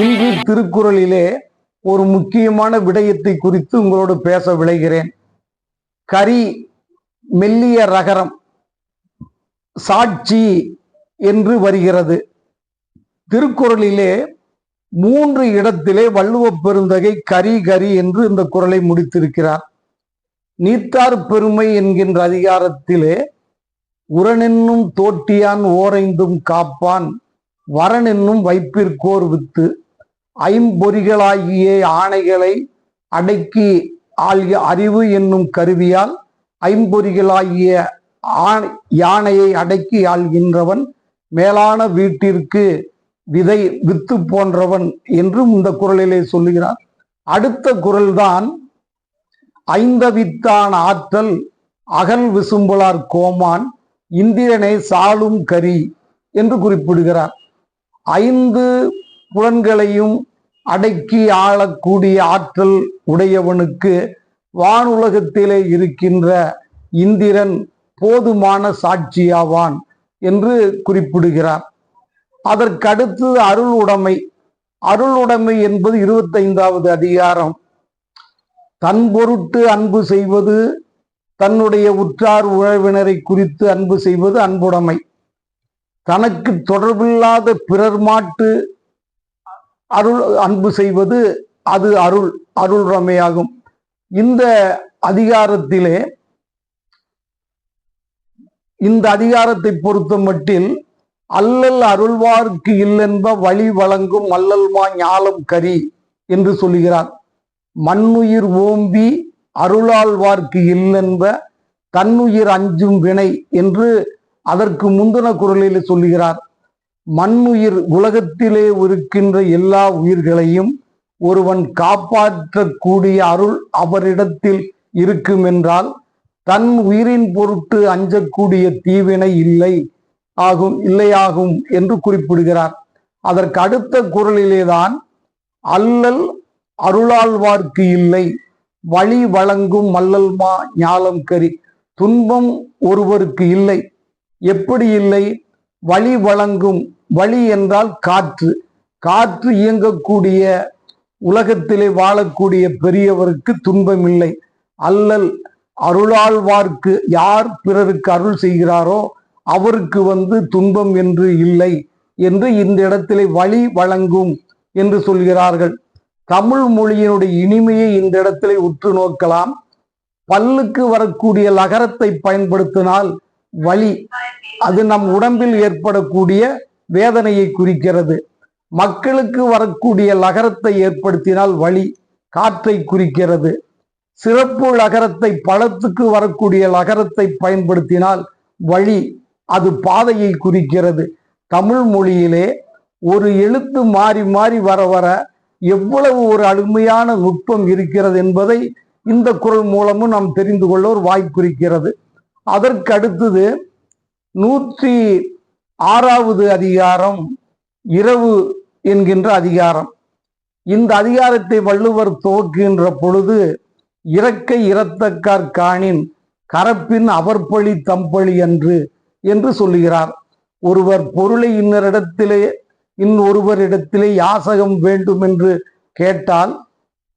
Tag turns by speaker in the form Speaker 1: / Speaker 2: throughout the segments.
Speaker 1: இன்று திருக்குறளிலே ஒரு முக்கியமான விடயத்தை குறித்து உங்களோடு பேச விளைகிறேன் கரி மெல்லிய ரகரம் சாட்சி என்று வருகிறது. திருக்குறளிலே மூன்று இடத்திலே வள்ளுவப் பெருந்தகை கரி கரி என்று இந்த குறளை முடித்திருக்கிறார். நீத்தார் பெருமை என்கின்ற அதிகாரத்திலே உரனென்னும் தோட்டியான் ஓரைந்தும் காப்பான் வரனென்னும் வைப்பிற்கோர் வித்து ஐம்பொறிகளாகிய ஆணைகளை அடக்கி ஆள்ய அறிவு என்னும் கருவியால் ஐம்பொறிகளாகிய ஆண் யானையை அடக்கி ஆள்கின்றவன் மேலான வீட்டிற்கு விதை வித்து போன்றவன் என்றும் இந்த குரலிலே சொல்லுகிறார். அடுத்த குரல்தான் ஐந்தவித்தான் ஆற்றல் அகல் விசும்புலார் கோமான் இந்திரனை சாலும் கரி என்று குறிப்பிடுகிறார். ஐந்து புலன்களையும் அடக்கி ஆளக்கூடிய ஆற்றல் உடையவனுக்கு வானுலகத்திலே இருக்கின்ற இந்திரன் போதுமான சாட்சியாவான் என்று குறிப்பிடுகிறார். அதற்கடுத்து அருள் உடைமை. அருள் உடைமை என்பது இருபத்தைந்தாவது அதிகாரம். தன் பொருட்டு அன்பு செய்வது தன்னுடைய உற்றார் உறவினரை குறித்து அன்பு செய்வது அன்புடைமை. தனக்கு தொடர்பில்லாத பிறர் மாட்டு அருள் அன்பு செய்வது அது அருள் அருள் ரமையாகும். இந்த அதிகாரத்திலே இந்த அதிகாரத்தை பொறுத்த மட்டில் அல்லல் அருள்வார்க்கு இல்லென்ப வழி வழங்கும் அல்லல்மா ஞாலம் கரி என்று சொல்லுகிறார். மண்ணுயிர் ஓம்பி அருளாழ்வார்க்கு இல்லென்ப தன்னுயிர் அஞ்சும் வினை என்று அதற்கு முந்தின குரலில் சொல்லுகிறார். மண்ணுயிர் உலகத்திலே இருக்கின்ற எல்லா உயிர்களையும் ஒருவன் காப்பாற்றக்கூடிய அருள் அவரிடத்தில் இருக்கும் என்றால் தன் உயிரின் பொருட்டு அஞ்சக்கூடிய தீவினை இல்லை ஆகும் இல்லையாகும் என்று குறிப்பிடுகிறார். அதற்கு அடுத்த குரலிலேதான் அல்லல் அருளாழ்வார்க்கு இல்லை வழி வழங்கும் மல்லல்மா ஞாலம் கரி துன்பம் ஒருவருக்கு இல்லை. எப்படி இல்லை? வழி வழங்கும் வழி என்றால் காற்று. காற்று இயங்கக்கூடிய உலகத்திலே வாழக்கூடிய பெரியவருக்கு துன்பம் இல்லை அல்லல் அருளாழ்வார்க்கு யார் பிறருக்கு அருள் செய்கிறாரோ அவருக்கு வந்து துன்பம் என்று இல்லை என்று இந்த இடத்திலே வழி வழங்கும் என்று சொல்கிறார்கள். தமிழ் மொழியினுடைய இனிமையை இந்த இடத்திலே உற்று நோக்கலாம். பல்லுக்கு வரக்கூடிய லகரத்தை பயன்படுத்தினால் வலி. அது நம் உடம்பில் ஏற்படக்கூடிய வேதனையை குறிக்கிறது. மக்களுக்கு வரக்கூடிய லகரத்தை ஏற்படுத்தினால் வலி காற்றை குறிக்கிறது. சிறப்பு லகரத்தை பழத்துக்கு வரக்கூடிய லகரத்தை பயன்படுத்தினால் வழி அது பாதையை குறிக்கிறது. தமிழ் மொழியிலே ஒரு எழுத்து மாறி மாறி வர வர எவ்வளவு ஒரு அருமையான நுட்பம் இருக்கிறது என்பதை இந்த குரல் மூலமும் நாம் தெரிந்து கொள்ள ஒரு வாய்ப்பு இருக்கிறது. அதற்கு அடுத்தது நூற்றி ஆறாவது அதிகாரம் இரவு என்கின்ற அதிகாரம். இந்த அதிகாரத்தை வள்ளுவர் துவக்குகின்ற பொழுது இறக்கை இரத்தக்கார் காணின் கரப்பின் அவர்பழி தம்பழி அன்று என்று சொல்லுகிறார். ஒருவர் பொருளை இன்னரிடத்திலே இன்னொருவரிடத்திலே யாசகம் வேண்டும் என்று கேட்டால்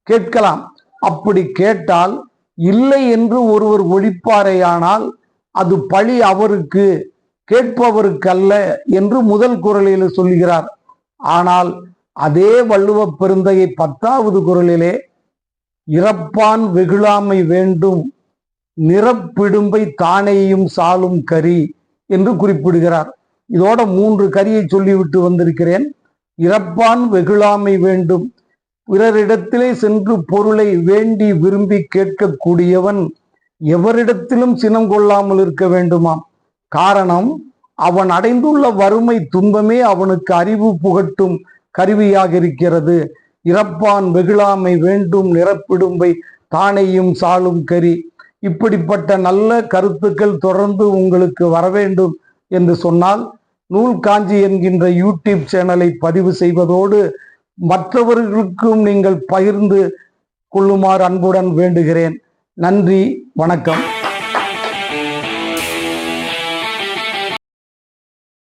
Speaker 1: கேட்கலாம். அப்படி கேட்டால் இல்லை என்று ஒருவர் ஒழிப்பாரேயானால் அது பழி அவருக்கு கேட்பவருக்கல்ல என்று முதல் குரலில் சொல்லுகிறார். ஆனால் அதே வள்ளுவ பெருந்தையை பத்தாவது குரலிலே இறப்பான் வெகுளாமை வேண்டும் நிறப்பிடும்பை தானேயும் சாலும் கரி என்று குறிப்பிடுகிறார். இதோட மூன்று கரியை சொல்லிவிட்டு வந்திருக்கிறேன். இறப்பான் வெகுளாமை வேண்டும் பிறரிடத்திலே சென்று பொருளை வேண்டி விரும்பி கேட்கக்கூடியவன் எவரிடத்திலும் சினம் கொள்ளாமல் இருக்க வேண்டுமாம். காரணம் அவன் அடைந்துள்ள வறுமை துன்பமே அவனுக்கு அறிவு புகட்டும் கருவியாக இருக்கிறது. இறப்பான் வெகுளாமை வேண்டும் நிரப்பிடும்பை தானையும் சாலும் கரி. இப்படிப்பட்ட நல்ல கருத்துக்கள் தொடர்ந்து உங்களுக்கு வர வேண்டும் என்று சொன்னால் நூல் காஞ்சி என்கின்ற யூடியூப் சேனலை பதிவு செய்வதோடு மற்றவர்களுக்கும் நீங்கள் பகிர்ந்து கொள்ளுமாறு அன்புடன் வேண்டுகிறேன். நன்றி வணக்கம்.